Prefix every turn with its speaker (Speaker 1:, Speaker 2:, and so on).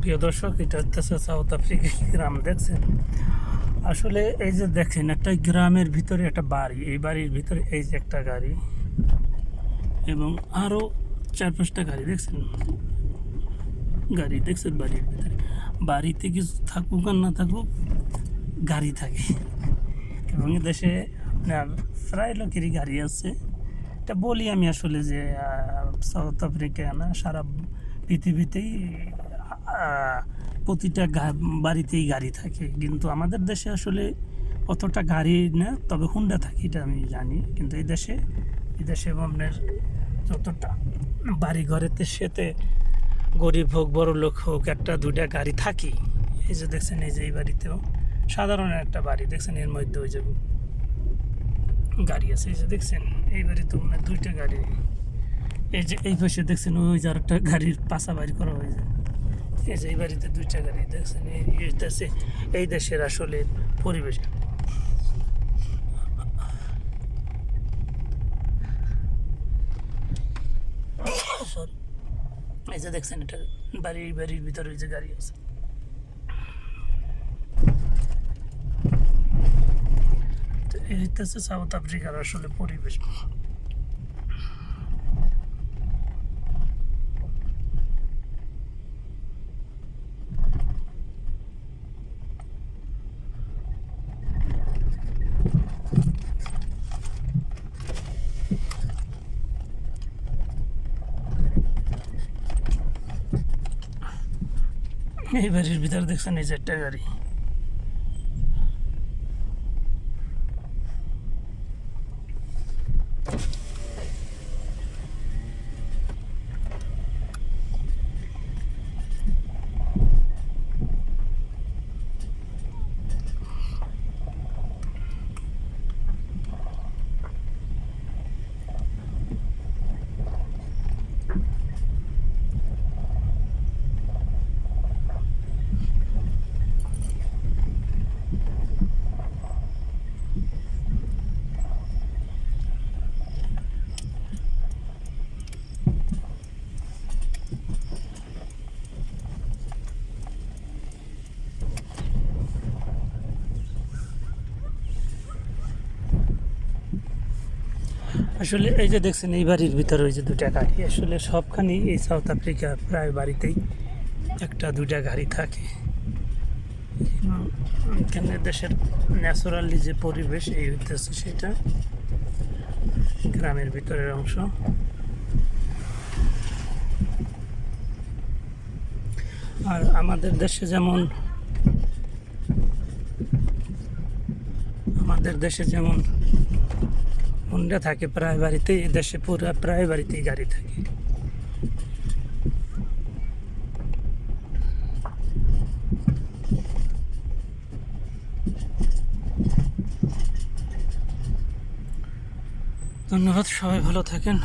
Speaker 1: প্রিয় দর্শক, এটা হচ্ছে সাউথ আফ্রিকার গ্রাম, দেখছেন? আসলে এই যে দেখেন একটা গ্রামের ভিতরে একটা বাড়ি, এই বাড়ির ভিতরে এই যে একটা গাড়ি এবং আরও চার পাঁচটা গাড়ি, দেখছেন? গাড়ি, দেখছেন বাড়ির ভিতরে? বাড়িতে কিছু থাকুক আর না থাকুক, গাড়ি থাকে। এবং দেশে আপনার প্রায় লোকেরই গাড়ি আছে। এটা বলি আমি আসলে যে সাউথ আফ্রিকা না, সারা পৃথিবীতেই প্রতিটা বাড়িতেই গাড়ি থাকে। কিন্তু আমাদের দেশে আসলে অতটা গাড়ি না, তবে হুন্ডা থাকে এটা আমি জানি। কিন্তু এই দেশে এই দেশে আপনার যতটা বাড়ি ঘরেতে সেতে গরিব হোক, বড় লোক হোক, একটা, দুইটা গাড়ি থাকি এই যে দেখছেন, এই যে এই বাড়িতেও সাধারণ একটা বাড়ি। দেখছেন, এর মধ্যে ওই যে গাড়ি আছে। এই যে দেখছেন, এই বাড়িতে মানে দুইটা গাড়ি। এই যে এই পাশে দেখছেন, ওই যে আরেকটা গাড়ির পাশা বাড়ি করা হয়েছে। এই এই বাড়িতে দুইটা গাড়ি দেখছেন? এই এই দেশে এই দেশের আসলে পরিবেশ. এই যে দেখছেন, এটা বাড়ির বাড়ির ভিতরে ওই যে গাড়ি আছে। এই হচ্ছে সাউথ আফ্রিকার আসলে পরিবেশ। এই বাড়ির ভিতরে দেখছেন এই চারটা গাড়ি। আসলে এই যে দেখছেন, এই বাড়ির ভিতরে ওই যে দুটা গাড়ি। আসলে সবখানি এই সাউথ আফ্রিকা প্রায় বাড়িতেই একটা দুটা গাড়ি থাকে। এখানে দেশের ন্যাচারালি যে পরিবেশ, এই হইতেছে সেটা গ্রামের ভিতরের অংশ। আর আমাদের দেশে যেমন, আমাদের দেশে যেমন হুন্ডা থাকে প্রায় বাড়িতে দেশে পুরা প্রায় বাড়িতেই গাড়ি থাকে। ধন্যবাদ সবাই ভালো থাকেন।